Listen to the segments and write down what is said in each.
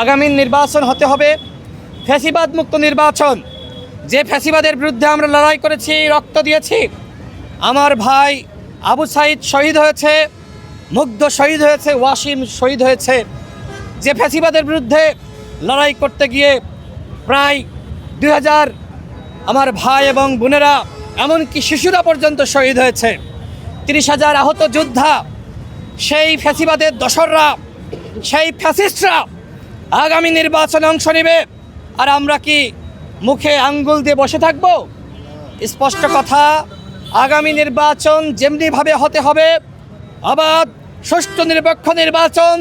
আগামী নির্বাচন হতে হবে ফ্যাসিবাদ মুক্ত নির্বাচন। যে ফ্যাসিবাদের বিরুদ্ধে আমরা লড়াই করেছি, রক্ত দিয়েছি, আমার ভাই আবু সাইদ শহীদ হয়েছে, মুগ্ধ শহীদ হয়েছে, ওয়াসিম শহীদ হয়েছে। যে ফ্যাসিবাদের বিরুদ্ধে লড়াই করতে গিয়ে প্রায় দুই হাজার আমার ভাই এবং বোনেরা, এমনকি শিশুরা পর্যন্ত শহীদ হয়েছে। তিরিশ হাজার আহত যোদ্ধা, সেই ফ্যাসিবাদের দশররা সেই ফ্যাসিস্টরা আগামী নির্বাচনে অংশ নেবে। আর আমরা কি মুখে আঙ্গুল দিয়ে বসে থাকব? স্পষ্ট কথা আগামী নির্বাচন যেমনিভাবে হতে হবে আবার সুষ্ঠু নিরপেক্ষ নির্বাচন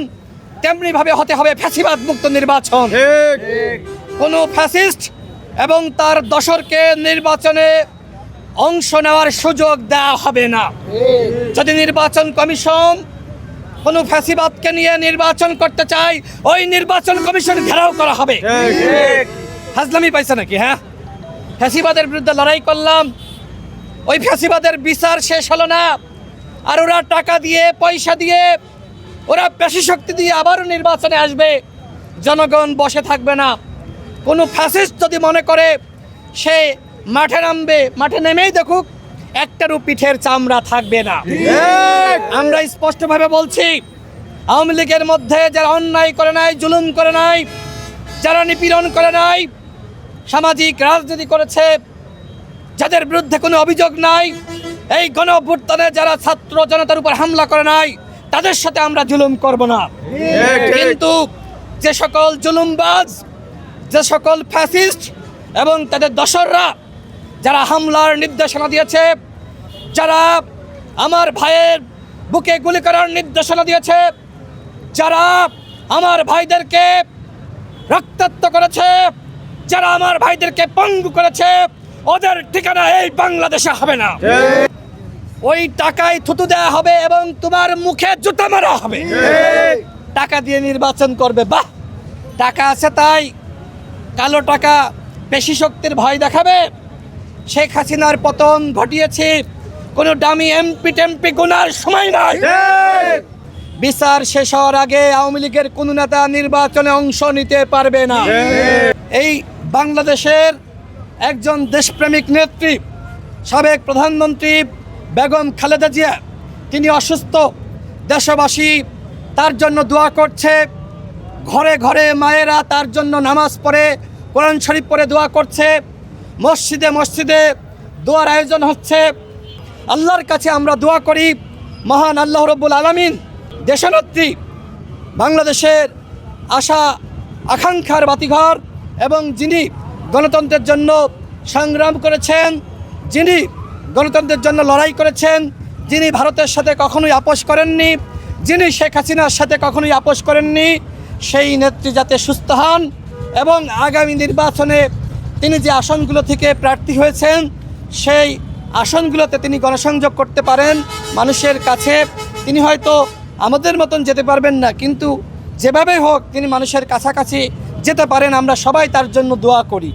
তেমনিভাবে হতে হবে ফ্যাসিবাদ মুক্ত নির্বাচন কোনো ফ্যাসিস্ট এবং তার দশরকে নির্বাচনে অংশ নেওয়ার সুযোগ দেওয়া হবে না। যদি নির্বাচন কমিশন কোনো ফ্যাসিবাদকে নিয়ে নির্বাচন করতে চায় ওই নির্বাচন কমিশন ঘেরাও করা হবে। হাজলামি পাইছে নাকি হ্যাঁ? ফ্যাসিবাদের বিরুদ্ধে লড়াই করলাম। ওই ফ্যাসিবাদের বিচার শেষ হলো না। আর ওরা টাকা দিয়ে পয়সা দিয়ে ওরা পেশি শক্তি দিয়ে আবারও নির্বাচনে আসবে। জনগণ বসে থাকবে না। কোনো ফ্যাসিস্ট যদি মনে করে সে মাঠে নামবে মাঠে নেমেই দেখুক একটারও পিঠের চামড়া থাকবে না। আমরা স্পষ্টভাবে বলছি আওয়ামী লীগের মধ্যে যারা অন্যায় করে নাই জুলুম করে নাই যারা নিপীড়ন করে নাই সামাজিক রাজনীতি করেছে যাদের বিরুদ্ধে কোনো অভিযোগ নাই এই গণ যারা ছাত্র জনতার উপর হামলা করে নাই তাদের সাথে আমরা জুলুম করব না। কিন্তু যে সকল জুলুমবাজ যে সকল ফ্যাসিস্ট এবং তাদের দশররা যারা হামলার নির্দেশনা দিয়েছে, যারা আমার ভাইয়ের বুকে গুলি করার নির্দেশনা দিয়েছে, যারা আমার ভাইদেরকে রক্তাক্ত করেছে, যারা আমার ভাইদেরকে পঙ্গু করেছে, ওদের ঠিকানা এই বাংলাদেশে হবে না। ওই টাকায় থুতু দেওয়া হবে এবং তোমার মুখে জুতা মারা হবে। টাকা দিয়ে নির্বাচন করবে, বাহ! টাকা আছে তাই। কালো টাকা পেশি শক্তির ভয় দেখাবে। শেখ হাসিনার পতন ঘটিয়েছে। কোনো দামি এমপি টেমপি গোনার সময় নাই। বিচার শেষ হওয়ার আগে আওয়ামী লীগের কোনো নেতা নির্বাচনে অংশ নিতে পারবে না। এই বাংলাদেশের একজন দেশপ্রেমিক নেত্রী সাবেক প্রধানমন্ত্রী বেগম খালেদা জিয়া তিনি অসুস্থ। দেশবাসী তার জন্য দোয়া করছে। ঘরে ঘরে মায়েরা তার জন্য নামাজ পড়ে কোরআন শরীফ পড়ে দোয়া করছে। মসজিদে মসজিদে দোয়ার আয়োজন হচ্ছে। আল্লাহর কাছে আমরা দোয়া করি, মহান আল্লাহ রব্বুল আলমিন দেশনেত্রী বাংলাদেশের আশা, আকাঙ্ক্ষার বাতিঘর এবং যিনি গণতন্ত্রের জন্য সংগ্রাম করেছেন, যিনি গণতন্ত্রের জন্য লড়াই করেছেন, যিনি ভারতের সাথে কখনোই আপোষ করেননি, যিনি শেখ হাসিনার সাথে কখনোই আপোষ করেননি, সেই নেত্রী যাতে সুস্থ হন এবং আগামী নির্বাচনে তিনি যে আসনগুলো থেকে প্রার্থী হয়েছেন, সেই আসনগুলোতে তিনি গণসংযোগ করতে পারেন মানুষের কাছে। তিনি হয়তো আমাদের মতন যেতে পারবেন না, কিন্তু যেভাবে হোক তিনি মানুষের কাছাকাছি যেতে পারেন, আমরা সবাই তার জন্য দোয়া করি।